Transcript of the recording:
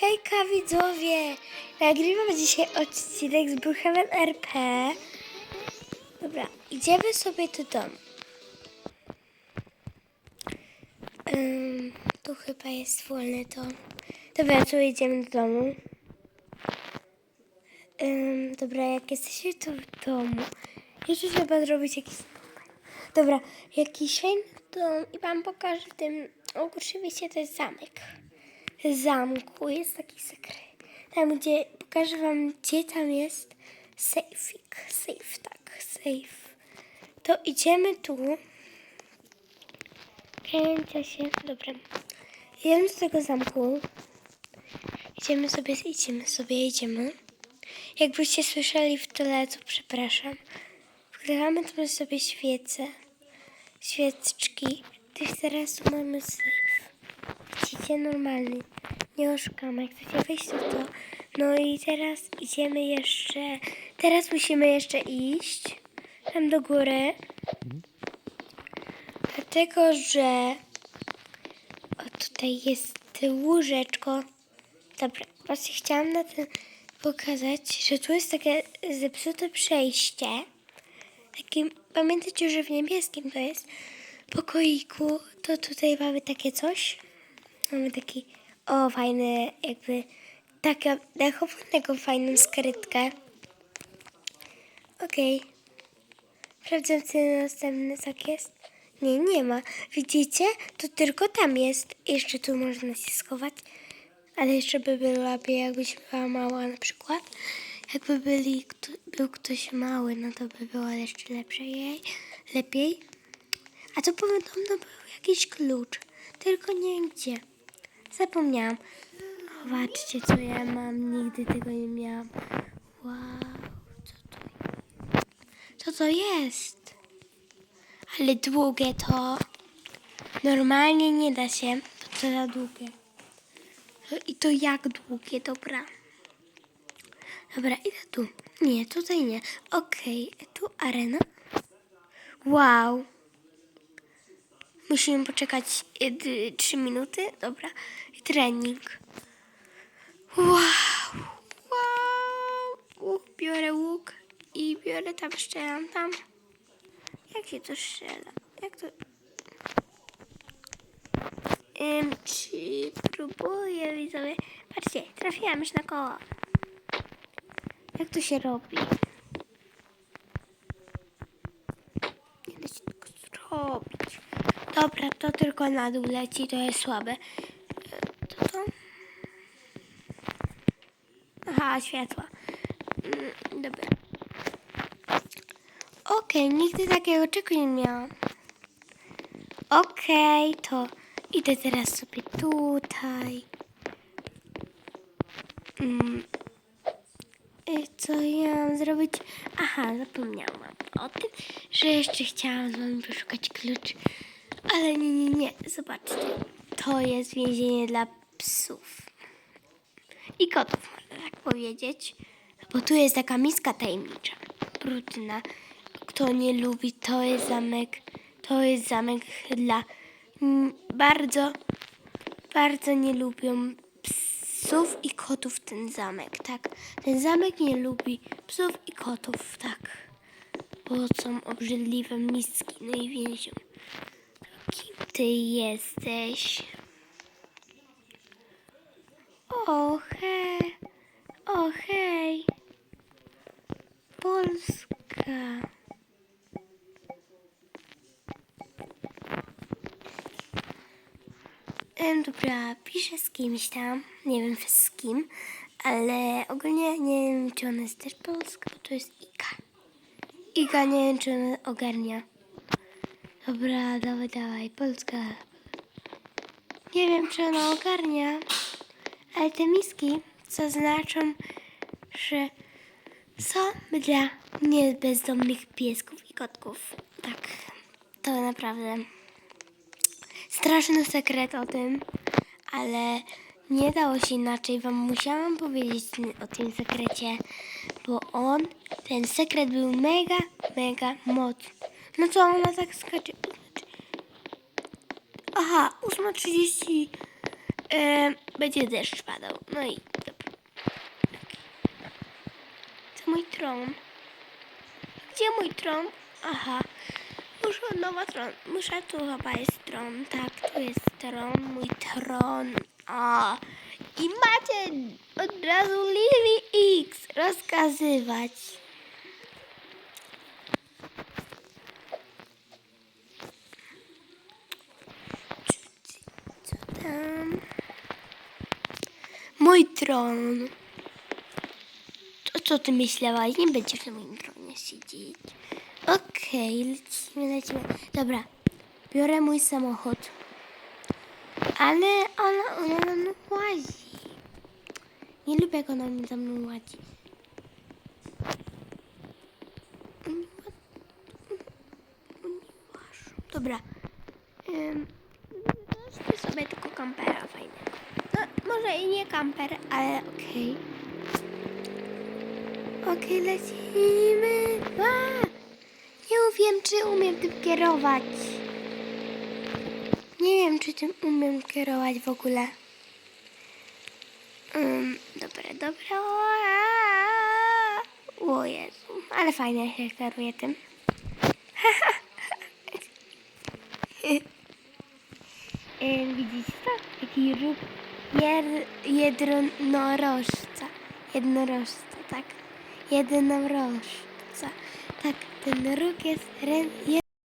Hejka widzowie! Nagrywam dzisiaj odcinek z Brookhaven RP. Dobra, idziemy sobie do domu. Ym, tu chyba jest wolny dom. Dobra, tu idziemy do domu. Ym, dobra, jak jesteśmy tu w domu, jeszcze trzeba zrobić jakiś. Dobra, jakiś fajny dom i wam pokażę w tym. Oczywiście to jest zamek zamku jest taki sekret. Tam, gdzie pokażę wam, gdzie tam jest sejfik. Safe, tak, safe. To idziemy tu. Kręcia się, dobra. Idziemy z tego zamku. Idziemy sobie, idziemy sobie, idziemy. Jakbyście słyszeli w tyle, to przepraszam. Wgrywamy tam sobie świece, świeczki. Też teraz mamy safe. Widzicie, normalny. Nie oszukamy. Jak chcecie wejść to to. No i teraz idziemy jeszcze. Teraz musimy jeszcze iść tam do góry. Dlatego, że o tutaj jest łóżeczko. Dobra, właśnie chciałam na tym pokazać, że tu jest takie zepsute przejście. Takim, pamiętajcie, że w niebieskim to jest pokoiku, to tutaj mamy takie coś. Mamy taki, o fajny, jakby, taka, dachowanego fajną skrytkę. Okej. Sprawdzam, czy następny tak jest. Nie, nie ma. Widzicie? To tylko tam jest. Jeszcze tu można się schować. Ale jeszcze by było lepiej, jakbyś była mała na przykład. Jakby byli, kto, był ktoś mały, no to by było jeszcze lepsze jej, lepiej. A to podobno był jakiś klucz. Tylko nie wiem gdzie. Zapomniałam. Zobaczcie, co ja mam. Nigdy tego nie miałam. Wow, co to jest? Co to jest? Ale długie to. Normalnie nie da się. To za długie. I to jak długie, dobra. Dobra, idę tu. Nie, tutaj nie. Okej, tu arena. Wow. Musimy poczekać 3 minuty. Dobra. Trening. Wow. Wow. Uch, biorę łuk i biorę tam, strzelam tam. Jak się to strzela? Jak to... Ym, czy próbuję widzowie? Patrzcie, trafiłam już na koło. Jak to się robi? Nie da się tego zrobić. Dobra, to tylko na dół leci, to jest słabe. To to? Aha, światła. Mm, Dobra. Okej, nigdy takiego czegoś nie miałam. Okej, to idę teraz sobie tutaj. Mm. Co ja mam zrobić? Aha, zapomniałam o tym, że jeszcze chciałam z wami poszukać klucz. Ale nie, nie, nie. Zobaczcie. To jest więzienie dla psów. I kotów, można tak powiedzieć. Bo tu jest taka miska tajemnicza. Brudna. Kto nie lubi, to jest zamek. To jest zamek dla bardzo, bardzo nie lubią psów i kotów ten zamek, tak? Ten zamek nie lubi psów i kotów, tak. Bo są obrzydliwe miski, no i więzią. Ty jesteś? O hej, o hej. Polska. Dobra, piszę z kimś tam, nie wiem z kim, ale ogólnie nie wiem, czy ona jest też polska, bo to jest Ika. Ika nie wiem, czy ona ogarnia. Dobra, dawaj, dawaj, Polska. Nie wiem, czy ona ogarnia, ale te miski zaznaczą, że są dla niebezdomnych piesków i kotków. Tak, to naprawdę straszny sekret o tym, ale nie dało się inaczej. Wam musiałam powiedzieć o tym sekrecie, bo on, ten sekret był mega, mega mocny. No co ona tak skacze? Aha, 8.30. E, będzie deszcz padał. No i dobra. To mój tron. Gdzie mój tron? Aha. Muszę nowa tron. Muszę tu chyba jest tron. Tak, tu jest tron. Mój tron. A. I macie od razu Lily X rozkazywać. Co tam? Mój tron. To co ty myślałaś? Nie będziesz na moim tronie siedzieć. Okej, lecimy, lecimy. Dobra, biorę mój samochód. Ale ona, ona na mną łazi. Nie lubię, jak ona mi za mną łazi. Dobra. Um, sobie tylko kampera fajnego. Może i nie kamper, ale okej. Okej, lecimy. A! Nie wiem, czy umiem tym kierować. Nie wiem, czy tym umiem kierować w ogóle. Um, dobra, dobra. O Jezu, ale fajnie się kieruje tym. Widzicie to? Jaki róg Jer- jednorożca. Jednorożca, tak. Jednorożca. Tak, ten róg jest